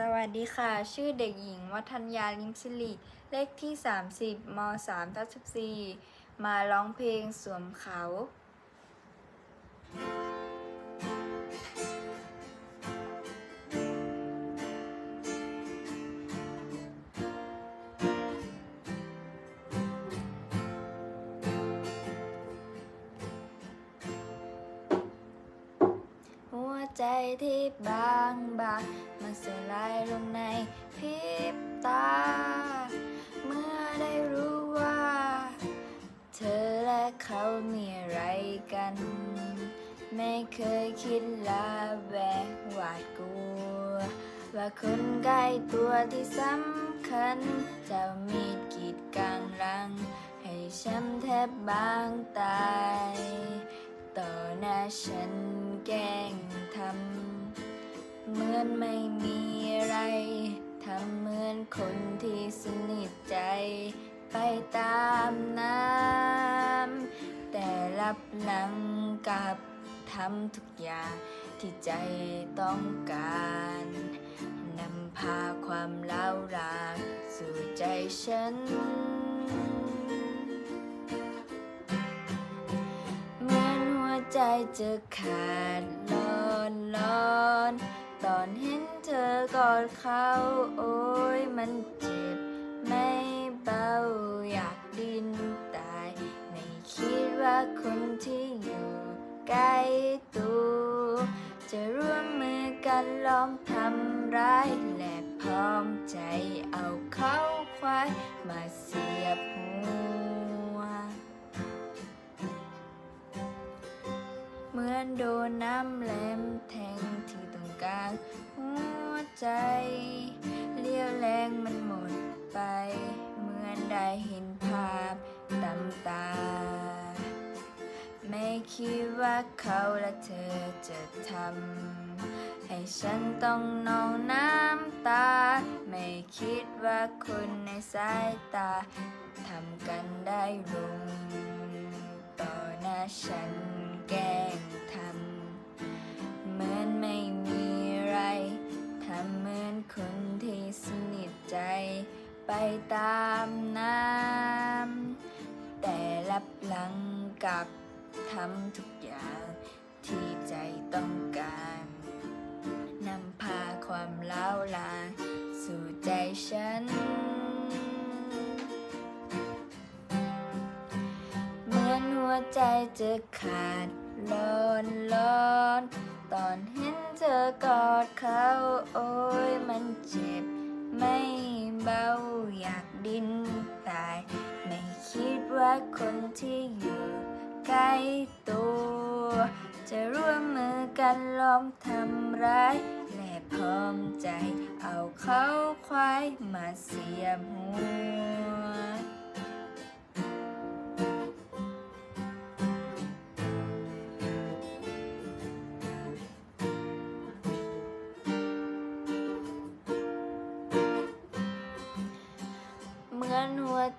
สวัสดีค่ะ ชื่อเด็กหญิง วัฒนยาลิมสิริเลขที่ 30ม3ทับ14 มาร้องเพลงสวมเขาว ใจที่บางบางมันสลายลงในพริบตา เมื่อได้รู้ว่า เธอและเขามีอะไรกัน ไม่เคยคิดละแวงหวาดกลัว ว่าคนใกล้ตัวที่สำคัญ จะมีกีดกลางรัง ให้ช้ำแทบบางตาย ต่อหน้าฉัน เหมือนไม่มีอะไร ทำเหมือนคนที่สนิทใจ ไปตามน้ำ แต่รับหลังกับทำทุกอย่างที่ใจต้องการนำพาความเล่ารางสู่ใจฉันเหมือนหัวใจจะขาดลอนลอน ตอนเห็นเธอกอดเขาโอ้ยมันเจ็บไม่เบาอยากดิ้นตาย ไม่คิดว่าคนที่อยู่ใกล้ตัวจะร่วมมือกันล้อมทำร้ายและพร้อมใจเอาเขาควายมาเสียบหัว เหมือนโดนน้ำแหลมแทงที่ตรง กลางหัวใจเลี้ยวแรงมันหมดไป เหมือนได้เห็นภาพตำตา ไม่คิดว่าเขาและเธอจะทำให้ฉันต้องนองน้ำตา ไม่คิดว่าคนในสายตาทำกันได้ลงต่อหน้าฉัน ตามน้ำ แต่รับหลังกับทำทุกอย่างที่ใจต้องการนำพาความเล้าลางสู่ใจฉัน เหมือนหัวใจจะขาดลอนลอน ตอนเห็นเธอกอดเขาโอ้ยมันเจ็บ ไม่เบาอยากดิ้นตาย ไม่คิดว่าคนที่อยู่ใกล้ตัว จะร่วมมือกันล้อมทำร้าย และพร้อมใจเอาเขาควายมาเสียบหัว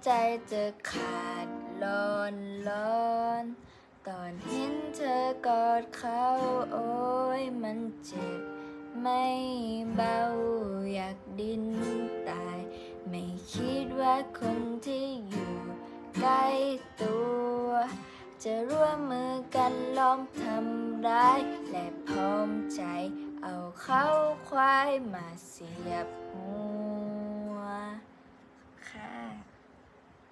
ใจจะขาดลอนลอน ตอนเห็นเธอกอดเขาโอ้ยมันเจ็บ ไม่เบาอยากดิ้นตาย ไม่คิดว่าคนที่อยู่ใกล้ตัว จะร่วมมือกันล้อมทำร้าย และพร้อมใจ เอาเขาควายมาเสียบหัวค่ะ